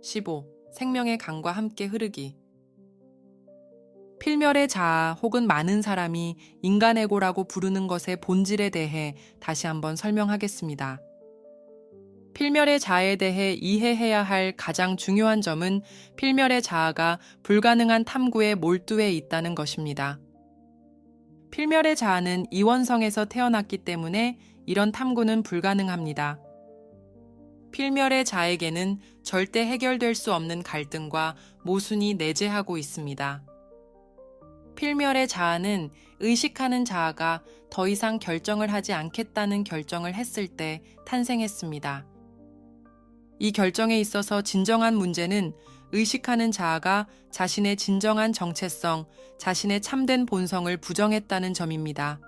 15. 생명의 강과 함께 흐르기. 필멸의 자아 혹은 많은 사람이 인간에고라고 부르는 것의 본질에 대해 다시 한번 설명하겠습니다. 필멸의 자아에 대해 이해해야 할 가장 중요한 점은 필멸의 자아가 불가능한 탐구에 몰두해 있다는 것입니다. 필멸의 자아는 이원성에서 태어났기 때문에 이런 탐구는 불가능합니다. 필멸의 자에게는 절대 해결될 수 없는 갈등과 모순이 내재하고 있습니다. 필멸의 자아는 의식하는 자아가 더 이상 결정을 하지 않겠다는 결정을 했을 때 탄생했습니다. 이 결정에 있어서 진정한 문제는 의식하는 자아가 자신의 진정한 정체성, 자신의 참된 본성을 부정했다는 점입니다.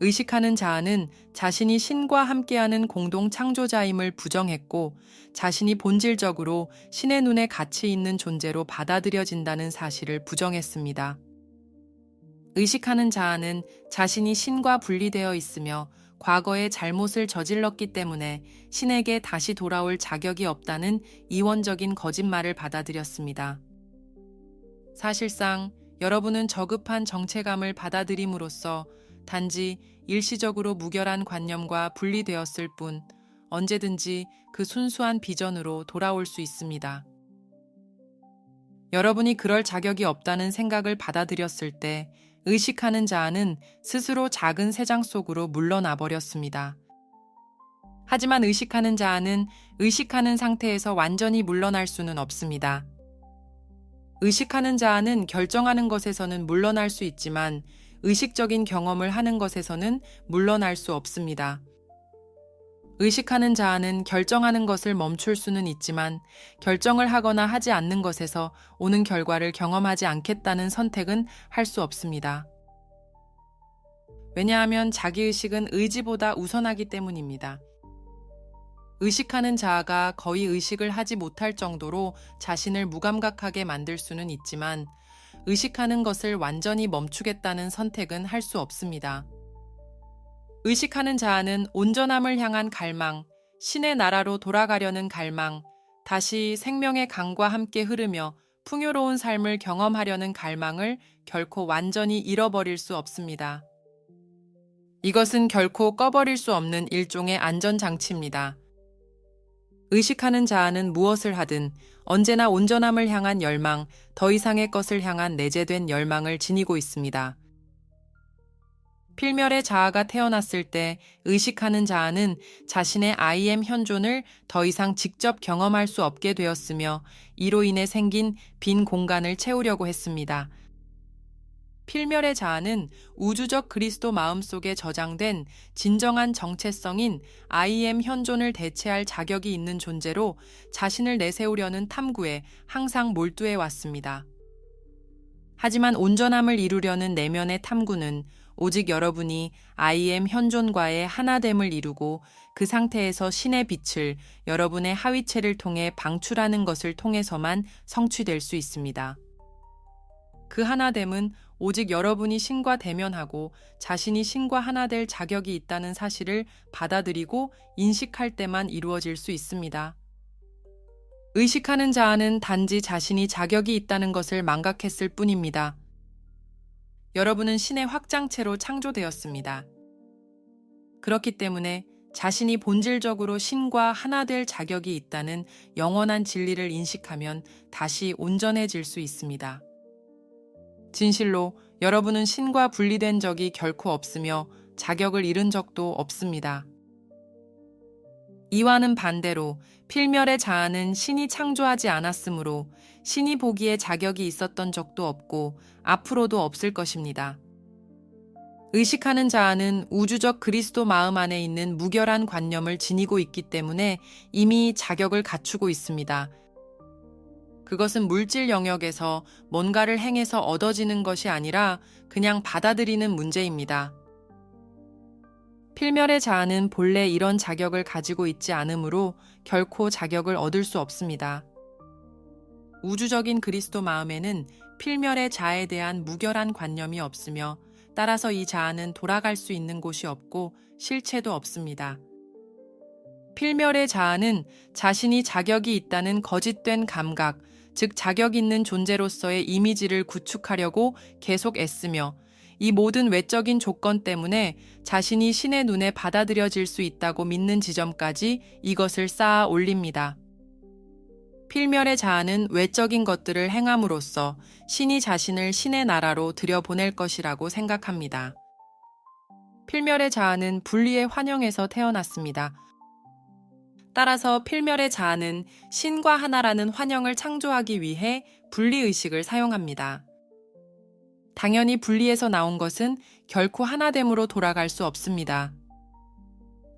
의식하는 자아는 자신이 신과 함께하는 공동 창조자임을 부정했고 자신이 본질적으로 신의 눈에 가치 있는 존재로 받아들여진다는 사실을 부정했습니다. 의식하는 자아는 자신이 신과 분리되어 있으며 과거에 잘못을 저질렀기 때문에 신에게 다시 돌아올 자격이 없다는 이원적인 거짓말을 받아들였습니다. 사실상 여러분은 저급한 정체감을 받아들임으로써 단지 일시적으로 무결한 관념과 분리되었을 뿐 언제든지 그 순수한 비전으로 돌아올 수 있습니다. 여러분이 그럴 자격이 없다는 생각을 받아들였을 때 의식하는 자아는 스스로 작은 세장 속으로 물러나 버렸습니다. 하지만 의식하는 자아는 의식하는 상태에서 완전히 물러날 수는 없습니다. 의식하는 자아는 결정하는 것에서는 물러날 수 있지만 의식적인 경험을 하는 것에서는 물러날 수 없습니다. 의식하는 자아는 결정하는 것을 멈출 수는 있지만 결정을 하거나 하지 않는 것에서 오는 결과를 경험하지 않겠다는 선택은 할 수 없습니다. 왜냐하면 자기의식은 의지보다 우선하기 때문입니다. 의식하는 자아가 거의 의식을 하지 못할 정도로 자신을 무감각하게 만들 수는 있지만 의식하는 것을 완전히 멈추겠다는 선택은 할 수 없습니다. 의식하는 자아는 온전함을 향한 갈망, 신의 나라로 돌아가려는 갈망, 다시 생명의 강과 함께 흐르며 풍요로운 삶을 경험하려는 갈망을 결코 완전히 잃어버릴 수 없습니다. 이것은 결코 꺼버릴 수 없는 일종의 안전장치입니다. 의식하는 자아는 무엇을 하든 언제나 온전함을 향한 열망, 더 이상의 것을 향한 내재된 열망을 지니고 있습니다. 필멸의 자아가 태어났을 때 의식하는 자아는 자신의 IM 현존을 더 이상 직접 경험할 수 없게 되었으며 이로 인해 생긴 빈 공간을 채우려고 했습니다. 필멸의 자아는 우주적 그리스도 마음 속에 저장된 진정한 정체성인 IM 현존을 대체할 자격이 있는 존재로 자신을 내세우려는 탐구에 항상 몰두해 왔습니다. 하지만 온전함을 이루려는 내면의 탐구는 오직 여러분이 IM 현존과의 하나됨을 이루고 그 상태에서 신의 빛을 여러분의 하위체를 통해 방출하는 것을 통해서만 성취될 수 있습니다. 그 하나됨은 오직 여러분이 신과 대면하고 자신이 신과 하나 될 자격이 있다는 사실을 받아들이고 인식할 때만 이루어질 수 있습니다. 의식하는 자아는 단지 자신이 자격이 있다는 것을 망각했을 뿐입니다. 여러분은 신의 확장체로 창조되었습니다. 그렇기 때문에 자신이 본질적으로 신과 하나 될 자격이 있다는 영원한 진리를 인식하면 다시 온전해질 수 있습니다. 진실로 여러분은 신과 분리된 적이 결코 없으며 자격을 잃은 적도 없습니다. 이와는 반대로 필멸의 자아는 신이 창조하지 않았으므로 신이 보기에 자격이 있었던 적도 없고 앞으로도 없을 것입니다. 의식하는 자아는 우주적 그리스도 마음 안에 있는 무결한 관념을 지니고 있기 때문에 이미 자격을 갖추고 있습니다. 그것은 물질 영역에서 뭔가를 행해서 얻어지는 것이 아니라 그냥 받아들이는 문제입니다. 필멸의 자아는 본래 이런 자격을 가지고 있지 않으므로 결코 자격을 얻을 수 없습니다. 우주적인 그리스도 마음에는 필멸의 자에 대한 무결한 관념이 없으며 따라서 이 자아는 돌아갈 수 있는 곳이 없고 실체도 없습니다. 필멸의 자아는 자신이 자격이 있다는 거짓된 감각, 즉 자격 있는 존재로서의 이미지를 구축하려고 계속 애쓰며 이 모든 외적인 조건 때문에 자신이 신의 눈에 받아들여질 수 있다고 믿는 지점까지 이것을 쌓아 올립니다. 필멸의 자아는 외적인 것들을 행함으로써 신이 자신을 신의 나라로 들여보낼 것이라고 생각합니다. 필멸의 자아는 분리의 환영에서 태어났습니다. 따라서 필멸의 자아는 신과 하나라는 환영을 창조하기 위해 분리의식을 사용합니다. 당연히 분리에서 나온 것은 결코 하나됨으로 돌아갈 수 없습니다.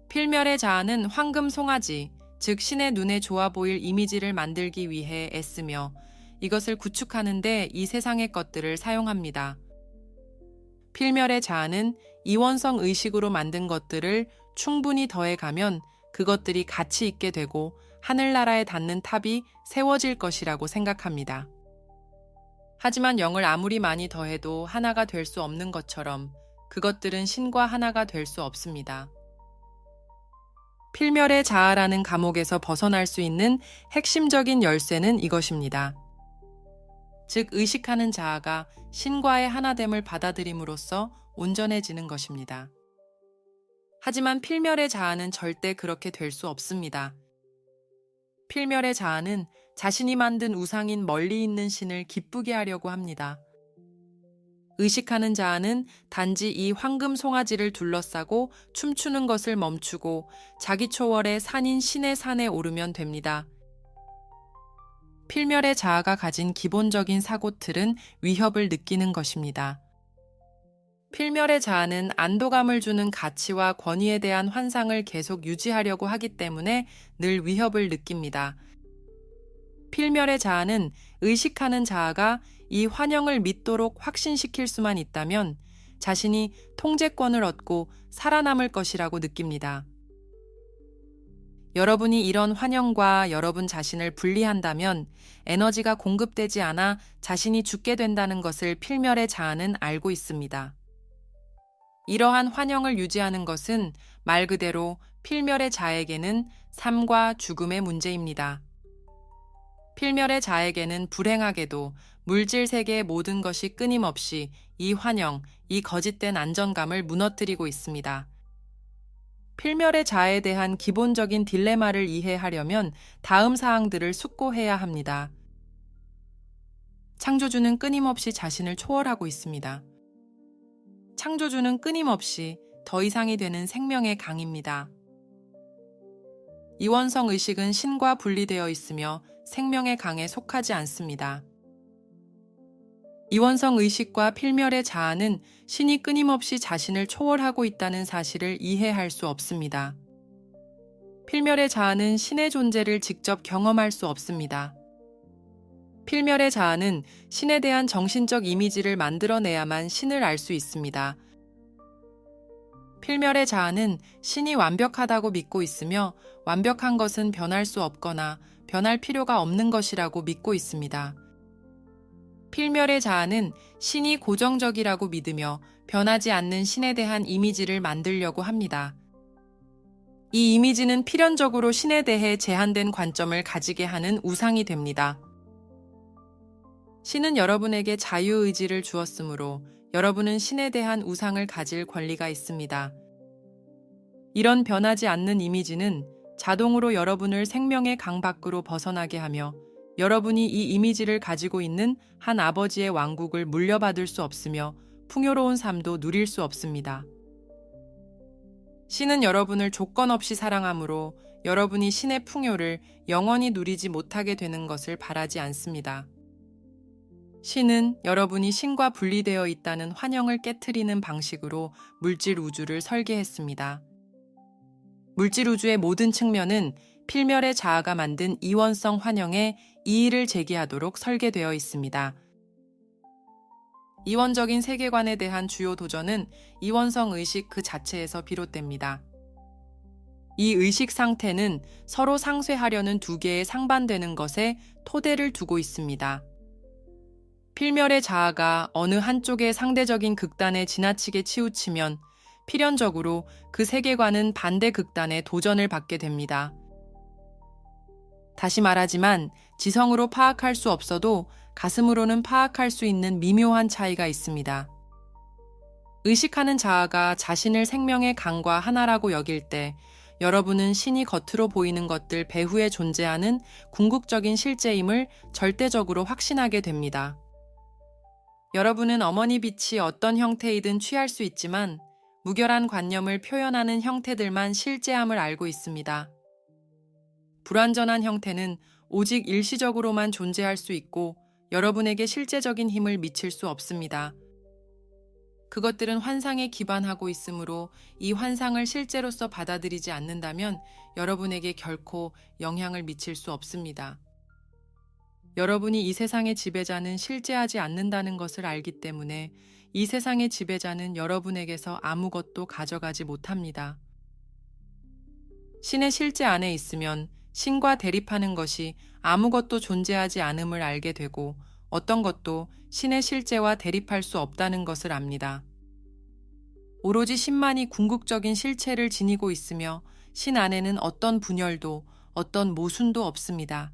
필멸의 자아는 황금 송아지, 즉 신의 눈에 좋아 보일 이미지를 만들기 위해 애쓰며 이것을 구축하는데 이 세상의 것들을 사용합니다. 필멸의 자아는 이원성 의식으로 만든 것들을 충분히 더해가면 그것들이 가치 있게 되고 하늘나라에 닿는 탑이 세워질 것이라고 생각합니다. 하지만 영을 아무리 많이 더해도 하나가 될 수 없는 것처럼 그것들은 신과 하나가 될 수 없습니다. 필멸의 자아라는 감옥에서 벗어날 수 있는 핵심적인 열쇠는 이것입니다. 즉, 의식하는 자아가 신과의 하나됨을 받아들임으로써 온전해지는 것입니다. 하지만 필멸의 자아는 절대 그렇게 될 수 없습니다. 필멸의 자아는 자신이 만든 우상인 멀리 있는 신을 기쁘게 하려고 합니다. 의식하는 자아는 단지 이 황금 송아지를 둘러싸고 춤추는 것을 멈추고 자기 초월의 산인 신의 산에 오르면 됩니다. 필멸의 자아가 가진 기본적인 사고틀은 위협을 느끼는 것입니다. 필멸의 자아는 안도감을 주는 가치와 권위에 대한 환상을 계속 유지하려고 하기 때문에 늘 위협을 느낍니다. 필멸의 자아는 의식하는 자아가 이 환영을 믿도록 확신시킬 수만 있다면 자신이 통제권을 얻고 살아남을 것이라고 느낍니다. 여러분이 이런 환영과 여러분 자신을 분리한다면 에너지가 공급되지 않아 자신이 죽게 된다는 것을 필멸의 자아는 알고 있습니다. 이러한 환영을 유지하는 것은 말 그대로 필멸의 자에게는 삶과 죽음의 문제입니다. 필멸의 자에게는 불행하게도 물질 세계의 모든 것이 끊임없이 이 환영, 이 거짓된 안정감을 무너뜨리고 있습니다. 필멸의 자에 대한 기본적인 딜레마를 이해하려면 다음 사항들을 숙고해야 합니다. 창조주는 끊임없이 자신을 초월하고 있습니다. 창조주는 끊임없이 더 이상이 되는 생명의 강입니다. 이원성 의식은 신과 분리되어 있으며 생명의 강에 속하지 않습니다. 이원성 의식과 필멸의 자아는 신이 끊임없이 자신을 초월하고 있다는 사실을 이해할 수 없습니다. 필멸의 자아는 신의 존재를 직접 경험할 수 없습니다. 필멸의 자아는 신에 대한 정신적 이미지를 만들어내야만 신을 알 수 있습니다. 필멸의 자아는 신이 완벽하다고 믿고 있으며 완벽한 것은 변할 수 없거나 변할 필요가 없는 것이라고 믿고 있습니다. 필멸의 자아는 신이 고정적이라고 믿으며 변하지 않는 신에 대한 이미지를 만들려고 합니다. 이 이미지는 필연적으로 신에 대해 제한된 관점을 가지게 하는 우상이 됩니다. 신은 여러분에게 자유의지를 주었으므로 여러분은 신에 대한 우상을 가질 권리가 있습니다. 이런 변하지 않는 이미지는 자동으로 여러분을 생명의 강 밖으로 벗어나게 하며 여러분이 이 이미지를 가지고 있는 한 아버지의 왕국을 물려받을 수 없으며 풍요로운 삶도 누릴 수 없습니다. 신은 여러분을 조건 없이 사랑하므로 여러분이 신의 풍요를 영원히 누리지 못하게 되는 것을 바라지 않습니다. 신은 여러분이 신과 분리되어 있다는 환영을 깨뜨리는 방식으로 물질 우주를 설계했습니다. 물질 우주의 모든 측면은 필멸의 자아가 만든 이원성 환영에 이의를 제기하도록 설계되어 있습니다. 이원적인 세계관에 대한 주요 도전은 이원성 의식 그 자체에서 비롯됩니다. 이 의식 상태는 서로 상쇄하려는 두 개의 상반되는 것에 토대를 두고 있습니다. 필멸의 자아가 어느 한쪽의 상대적인 극단에 지나치게 치우치면 필연적으로 그 세계관은 반대 극단의 도전을 받게 됩니다. 다시 말하지만 지성으로 파악할 수 없어도 가슴으로는 파악할 수 있는 미묘한 차이가 있습니다. 의식하는 자아가 자신을 생명의 강과 하나라고 여길 때 여러분은 신이 겉으로 보이는 것들 배후에 존재하는 궁극적인 실제임을 절대적으로 확신하게 됩니다. 여러분은 어머니 빛이 어떤 형태이든 취할 수 있지만 무결한 관념을 표현하는 형태들만 실제함을 알고 있습니다. 불완전한 형태는 오직 일시적으로만 존재할 수 있고 여러분에게 실제적인 힘을 미칠 수 없습니다. 그것들은 환상에 기반하고 있으므로 이 환상을 실제로서 받아들이지 않는다면 여러분에게 결코 영향을 미칠 수 없습니다. 여러분이 이 세상의 지배자는 실제하지 않는다는 것을 알기 때문에 이 세상의 지배자는 여러분에게서 아무것도 가져가지 못합니다. 신의 실제 안에 있으면 신과 대립하는 것이 아무것도 존재하지 않음을 알게 되고 어떤 것도 신의 실제와 대립할 수 없다는 것을 압니다. 오로지 신만이 궁극적인 실체를 지니고 있으며 신 안에는 어떤 분열도 어떤 모순도 없습니다.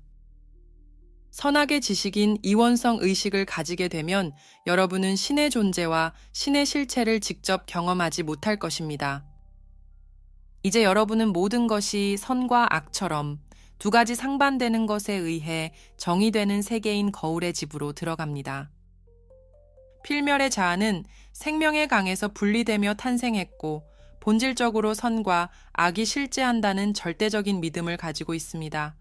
선악의 지식인 이원성 의식을 가지게 되면 여러분은 신의 존재와 신의 실체를 직접 경험하지 못할 것입니다. 이제 여러분은 모든 것이 선과 악처럼 두 가지 상반되는 것에 의해 정의되는 세계인 거울의 집으로 들어갑니다. 필멸의 자아는 생명의 강에서 분리되며 탄생했고 본질적으로 선과 악이 실제한다는 절대적인 믿음을 가지고 있습니다.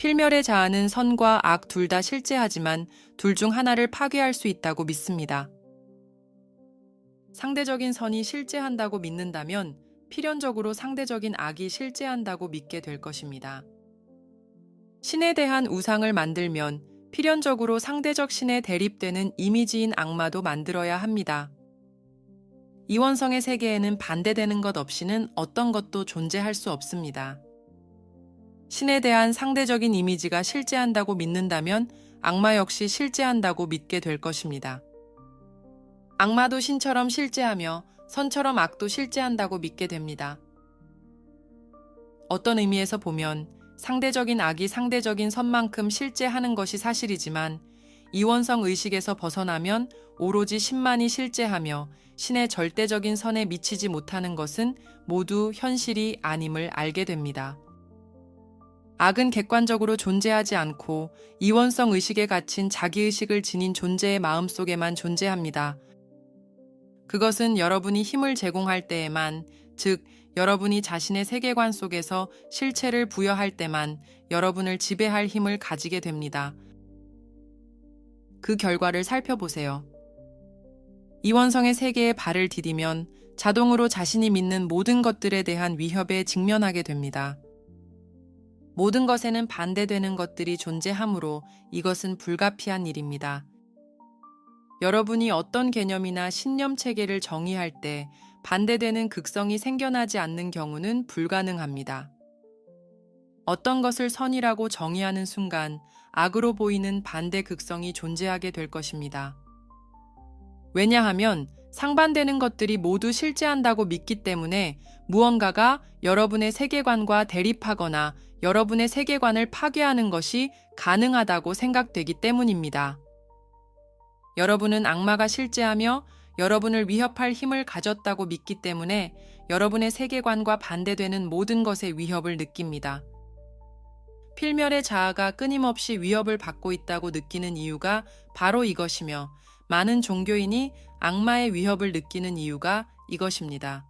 필멸의 자아는 선과 악 둘 다 실제하지만 둘 중 하나를 파괴할 수 있다고 믿습니다. 상대적인 선이 실제한다고 믿는다면 필연적으로 상대적인 악이 실제한다고 믿게 될 것입니다. 신에 대한 우상을 만들면 필연적으로 상대적 신에 대립되는 이미지인 악마도 만들어야 합니다. 이원성의 세계에는 반대되는 것 없이는 어떤 것도 존재할 수 없습니다. 신에 대한 상대적인 이미지가 실제한다고 믿는다면 악마 역시 실제한다고 믿게 될 것입니다. 악마도 신처럼 실제하며 선처럼 악도 실제한다고 믿게 됩니다. 어떤 의미에서 보면 상대적인 악이 상대적인 선만큼 실제하는 것이 사실이지만 이원성 의식에서 벗어나면 오로지 신만이 실제하며 신의 절대적인 선에 미치지 못하는 것은 모두 현실이 아님을 알게 됩니다. 악은 객관적으로 존재하지 않고 이원성 의식에 갇힌 자기의식을 지닌 존재의 마음 속에만 존재합니다. 그것은 여러분이 힘을 제공할 때에만, 즉, 여러분이 자신의 세계관 속에서 실체를 부여할 때만 여러분을 지배할 힘을 가지게 됩니다. 그 결과를 살펴보세요. 이원성의 세계에 발을 디디면 자동으로 자신이 믿는 모든 것들에 대한 위협에 직면하게 됩니다. 모든 것에는 반대되는 것들이 존재하므로 이것은 불가피한 일입니다. 여러분이 어떤 개념이나 신념 체계를 정의할 때 반대되는 극성이 생겨나지 않는 경우는 불가능합니다. 어떤 것을 선이라고 정의하는 순간 악으로 보이는 반대 극성이 존재하게 될 것입니다. 왜냐하면 상반되는 것들이 모두 실제한다고 믿기 때문에 무언가가 여러분의 세계관과 대립하거나 여러분의 세계관을 파괴하는 것이 가능하다고 생각되기 때문입니다. 여러분은 악마가 실제하며 여러분을 위협할 힘을 가졌다고 믿기 때문에 여러분의 세계관과 반대되는 모든 것의 위협을 느낍니다. 필멸의 자아가 끊임없이 위협을 받고 있다고 느끼는 이유가 바로 이것이며 많은 종교인이 악마의 위협을 느끼는 이유가 이것입니다.